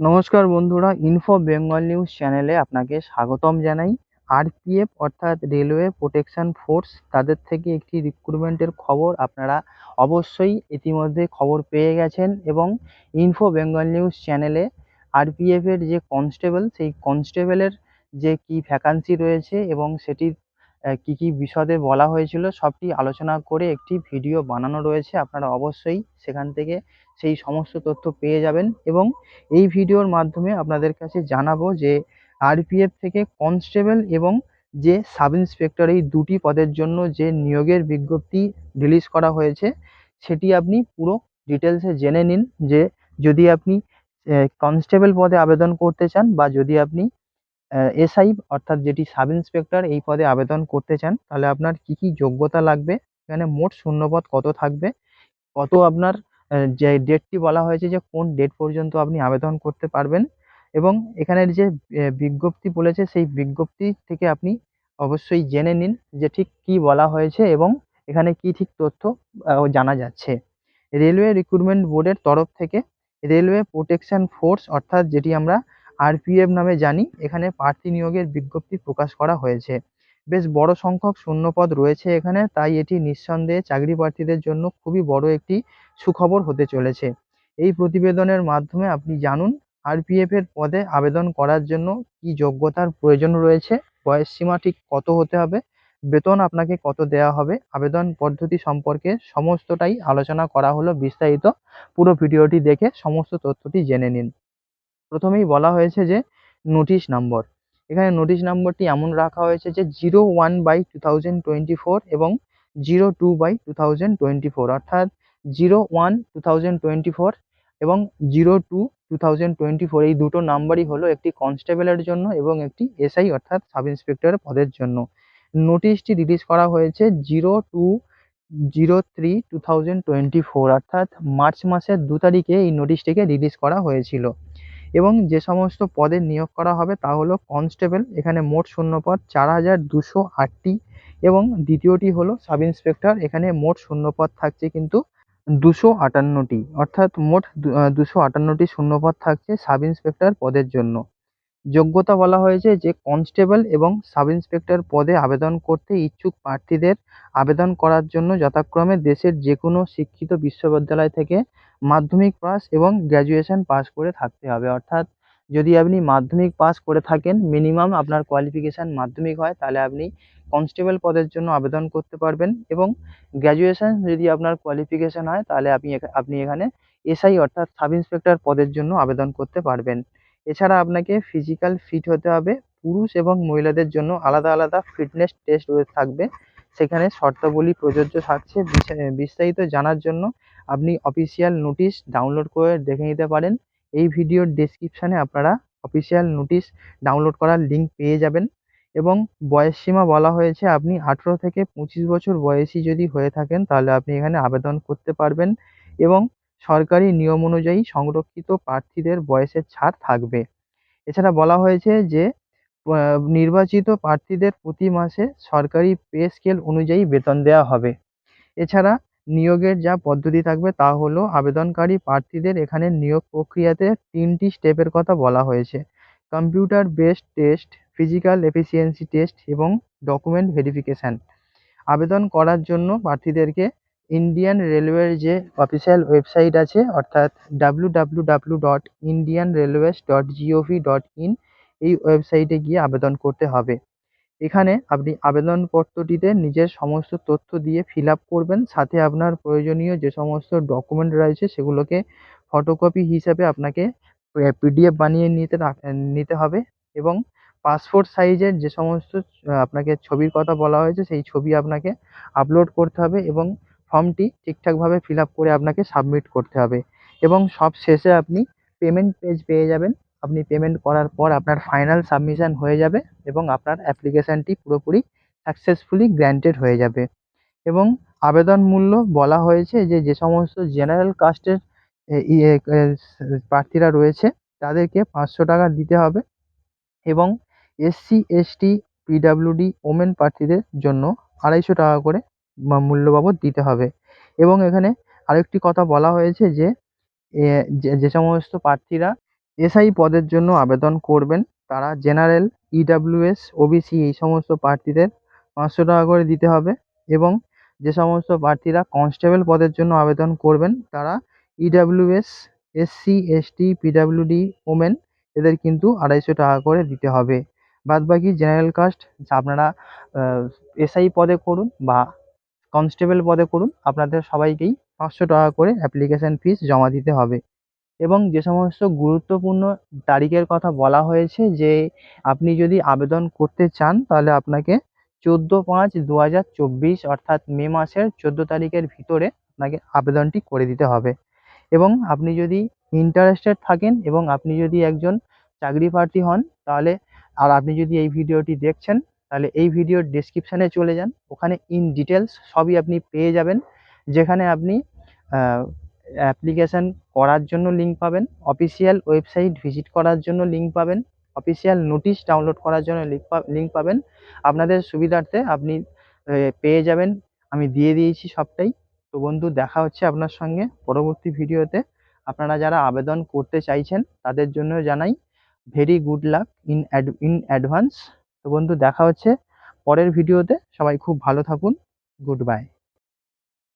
নমস্কার বন্ধুরা info Bengal news চ্যানেলে আপনাকে স্বাগতম জানাই। আরপিএফ অর্থাৎ রেলওয়ে প্রোটেকশন ফোর্স তাদের থেকে একটি রিক্রুটমেন্টের খবর আপনারা অবশ্যই ইতিমধ্যে খবর পেয়ে গেছেন এবং ইনফো বেঙ্গল নিউজ চ্যানেলে আরপিএফের যে কনস্টেবল সেই কনস্টেবলের যে কি ভ্যাকান্সি রয়েছে এবং সেটির কি কি বিশদে বলা হয়েছিল সবটি আলোচনা করে একটি ভিডিও বানানো রয়েছে। আপনারা অবশ্যই সেখান থেকে সেই সমস্ত তথ্য পেয়ে যাবেন এবং এই ভিডিওর মাধ্যমে আপনাদের কাছে জানাব যে আরপিএফ থেকে কনস্টেবল এবং যে সাব ইন্সপেক্টর এই দুটি পদের জন্য যে নিয়োগের বিজ্ঞপ্তি রিলিজ করা হয়েছে, সেটি আপনি পুরো ডিটেলসে জেনে নিন যে যদি আপনি কনস্টেবল পদে আবেদন করতে চান বা যদি আপনি এসআই অর্থাৎ যেটি সাব ইন্সপেক্টর এই পদে আবেদন করতে চান, তাহলে আপনার কি কি যোগ্যতা লাগবে? এখানে মোট শূন্যপদ কত থাকবে? কত আপনার যে ডেটটি বলা হয়েছে যে কোন ডেট পর্যন্ত আপনি আবেদন করতে পারবেন? এবং এখানের যে বিজ্ঞপ্তি বলেছে, সেই বিজ্ঞপ্তি থেকে আপনি অবশ্যই জেনে নিন যে ঠিক কি বলা হয়েছে এবং এখানে কি ঠিক তথ্য জানা যাচ্ছে। রেলওয়ে রিক্রুটমেন্ট বোর্ডের তরফ থেকে রেলওয়ে প্রোটেকশন ফোর্স অর্থাৎ যেটি আমরা আরপিএফ নামে জানি, এখানে প্রার্থী নিয়োগের বিজ্ঞপ্তি প্রকাশ করা হয়েছে। বেশ বড় সংখ্যক শূন্যপদ রয়েছে এখানে, তাই এটি নিঃসন্দেহে চাকরি প্রার্থীদের জন্য খুবই বড় একটি সুখবর হতে চলেছে। এই প্রতিবেদনের মাধ্যমে আপনি জানুন, আরপিএফ এর পদে আবেদন করার জন্য কি যোগ্যতার প্রয়োজন রয়েছে, বয়স সীমা ঠিক কত হতে হবে, বেতন আপনাকে কত দেওয়া হবে, আবেদন পদ্ধতি সম্পর্কে সমস্তটাই আলোচনা করা হলো বিস্তারিত। পুরো ভিডিওটি দেখে সমস্ত তথ্যটি জেনে নিন। প্রথমেই বলা হয়েছে যে নোটিশ নম্বর এখানে নোটিশ নম্বরটি এমন রাখা হয়েছে যে zero one by two thousand twenty four এবং zero two by two thousand twenty four অর্থাৎ zero one two thousand twenty four এবং zero two two thousand twenty four এই দুটো নাম্বারই হলো একটি কনস্টেবলের জন্য এবং একটি এসআই অর্থাৎ সাব ইন্সপেক্টর পদের জন্য। নোটিশটি রিলিজ করা হয়েছে zero two zero three two thousand twenty four অর্থাৎ মার্চ মাসের দু তারিখে এই নোটিশটিকে রিলিজ করা হয়েছিল। এবং যে সমস্ত পদে নিয়োগ করা হবে তা হলো কনস্টেবল, এখানে মোট শূন্যপদ চার হাজার দুশো আটটি এবং দ্বিতীয়টি হলো সাব ইন্সপেক্টর, এখানে মোট শূন্যপদ থাকছে কিন্তু দুশো আটান্নটি, অর্থাৎ মোট দুশো আটান্নটি শূন্যপদ থাকছে সাব ইন্সপেক্টর পদের জন্য। যোগ্যতা বলা হয়েছে যে কনস্টেবল এবং সাব ইন্সপেক্টর পদে আবেদন করতে ইচ্ছুক প্রার্থীদের আবেদন করার জন্য যথাক্রমে দেশের যে কোনো শিক্ষিত বিশ্ববিদ্যালয় থেকে মাধ্যমিক পাস এবং গ্র্যাজুয়েশন পাস করে থাকতে হবে। অর্থাৎ যদি আপনি মাধ্যমিক পাস করে থাকেন মিনিমাম আপনার কোয়ালিফিকেশান মাধ্যমিক হয়, তাহলে আপনি কনস্টেবল পদের জন্য আবেদন করতে পারবেন এবং গ্র্যাজুয়েশন যদি আপনার কোয়ালিফিকেশান হয়, তাহলে আপনি আপনি এখানে এসআই অর্থাৎ সাব ইন্সপেক্টর পদের জন্য আবেদন করতে পারবেন। এছাড়া আপনাকে ফিজিক্যাল ফিট হতে হবে। পুরুষ এবং মহিলাদের জন্য আলাদা আলাদা ফিটনেস টেস্ট থাকবে। সেখানে শর্তাবলী প্রযোজ্য থাকছে। বিস্তারিত জানার জন্য আপনি অফিসিয়াল নোটিশ ডাউনলোড করে দেখে নিতে পারেন। এই ভিডিওর ডেসক্রিপশানে আপনারা অফিসিয়াল নোটিশ ডাউনলোড করার লিঙ্ক পেয়ে যাবেন এবং বয়স সীমা বলা হয়েছে আপনি আঠেরো থেকে পঁচিশ বছর বয়সী যদি হয়ে থাকেন তাহলে আপনি এখানে আবেদন করতে পারবেন এবং সরকারি নিয়ম অনুযায়ী সংরক্ষিত প্রার্থীদের বয়সের ছাড় থাকবে। এছাড়া বলা হয়েছে যে নির্বাচিত প্রার্থীদের প্রতি মাসে সরকারি পে স্কেল অনুযায়ী বেতন দেওয়া হবে। এছাড়া নিয়োগের যা পদ্ধতি থাকবে তা হলো আবেদনকারী প্রার্থীদের এখানে নিয়োগ প্রক্রিয়াতে তিনটি স্টেপের কথা বলা হয়েছে। Computer based test, physical efficiency test এবং ডকুমেন্ট ভেরিফিকেশান। আবেদন করার জন্য প্রার্থীদেরকে ইন্ডিয়ান রেলওয়ের যে অফিসিয়াল ওয়েবসাইট আছে, অর্থাৎ W W W dot Indian railways dot G O V dot in এই ওয়েবসাইটে গিয়ে আবেদন করতে হবে। এখানে আপনি আবেদনপত্রটিতে নিজের সমস্ত তথ্য দিয়ে ফিল আপ করবেন, সাথে আপনার প্রয়োজনীয় যে সমস্ত ডকুমেন্ট রয়েছে সেগুলোকে ফটোকপি হিসাবে আপনাকে পিডিএফ বানিয়ে নিতে নিতে হবে এবং পাসপোর্ট সাইজের যে সমস্ত আপনাকে ছবির কথা বলা হয়েছে সেই ছবি আপনাকে আপলোড করতে হবে এবং ফর্মটি ঠিকঠাকভাবে ফিল আপ করে আপনাকে সাবমিট করতে হবে। এবং সব শেষে আপনি পেমেন্ট পেজ পেয়ে যাবেন। আপনি পেমেন্ট করার পর আপনার ফাইনাল সাবমিশন হয়ে যাবে এবং আপনার অ্যাপ্লিকেশানটি পুরোপুরি সাকসেসফুলি গ্র্যান্টেড হয়ে যাবে। এবং আবেদন মূল্য বলা হয়েছে যে যে সমস্ত জেনারেল কাস্টের ইয়ে প্রার্থীরা রয়েছে, তাদেরকে পাঁচশো টাকা দিতে হবে এবং এসসি এসটি পিডাব্লিউডি ওমেন প্রার্থীদের জন্য আড়াইশো টাকা করে মা- মূল্য বাবদ দিতে হবে। এবং এখানে আরেকটি কথা বলা হয়েছে যে যে সমস্ত প্রার্থীরা এসআই পদের জন্য আবেদন করবেন। তারা জেনারেল ইডাব্লিউএস ওবিসি এই সমস্ত প্রার্থীদের পাঁচশো টাকা করে দিতে হবে এবং যে সমস্ত প্রার্থীরা কনস্টেবল পদের জন্য আবেদন করবেন, তারা EWS SC ST PWD women এদের কিন্তু আড়াইশো টাকা করে দিতে হবে। বাদ বাকি জেনারেল কাস্ট আপনারা এসআই পদে করুন বা কনস্টেবল পদে করুন, আপনাদের সবাইকেই পাঁচশো টাকা করে অ্যাপ্লিকেশন ফিস জমা দিতে হবে। এবং যে সমস্ত গুরুত্বপূর্ণ তারিখের কথা বলা হয়েছে যে আপনি যদি আবেদন করতে চান, তাহলে আপনাকে চোদ্দ পাঁচ দু হাজার চব্বিশ অর্থাৎ মে মাসের চোদ্দ তারিখের ভিতরে আপনাকে আবেদনটি করে দিতে হবে। এবং আপনি যদি ইন্টারেস্টেড থাকেন এবং আপনি যদি একজন চাকরি প্রার্থী হন, তাহলে আর আপনি যদি এই ভিডিওটি দেখছেন, তাহলে এই ভিডিওর ডেসক্রিপশানে চলে যান। ওখানে ইন ডিটেলস সবই আপনি পেয়ে যাবেন। যেখানে আপনি অ্যাপ্লিকেশান করার জন্য লিঙ্ক পাবেন অফিসিয়াল ওয়েবসাইট ভিজিট করার জন্য লিঙ্ক পাবেন অফিসিয়াল নোটিশ ডাউনলোড করার জন্য লিঙ্ক লিঙ্ক পাবেন। আপনাদের সুবিধার্থে আপনি পেয়ে যাবেন। আমি দিয়ে দিয়েছি সবটাই। তো বন্ধু, দেখা হচ্ছে আপনার সঙ্গে পরবর্তী ভিডিওতে। আপনারা যারা আবেদন করতে চাইছেন, তাদের জন্য জানাই very good luck in in advance তো বন্ধু, দেখা হচ্ছে পরের ভিডিওতে। সবাই খুব ভালো থাকুন। Good bye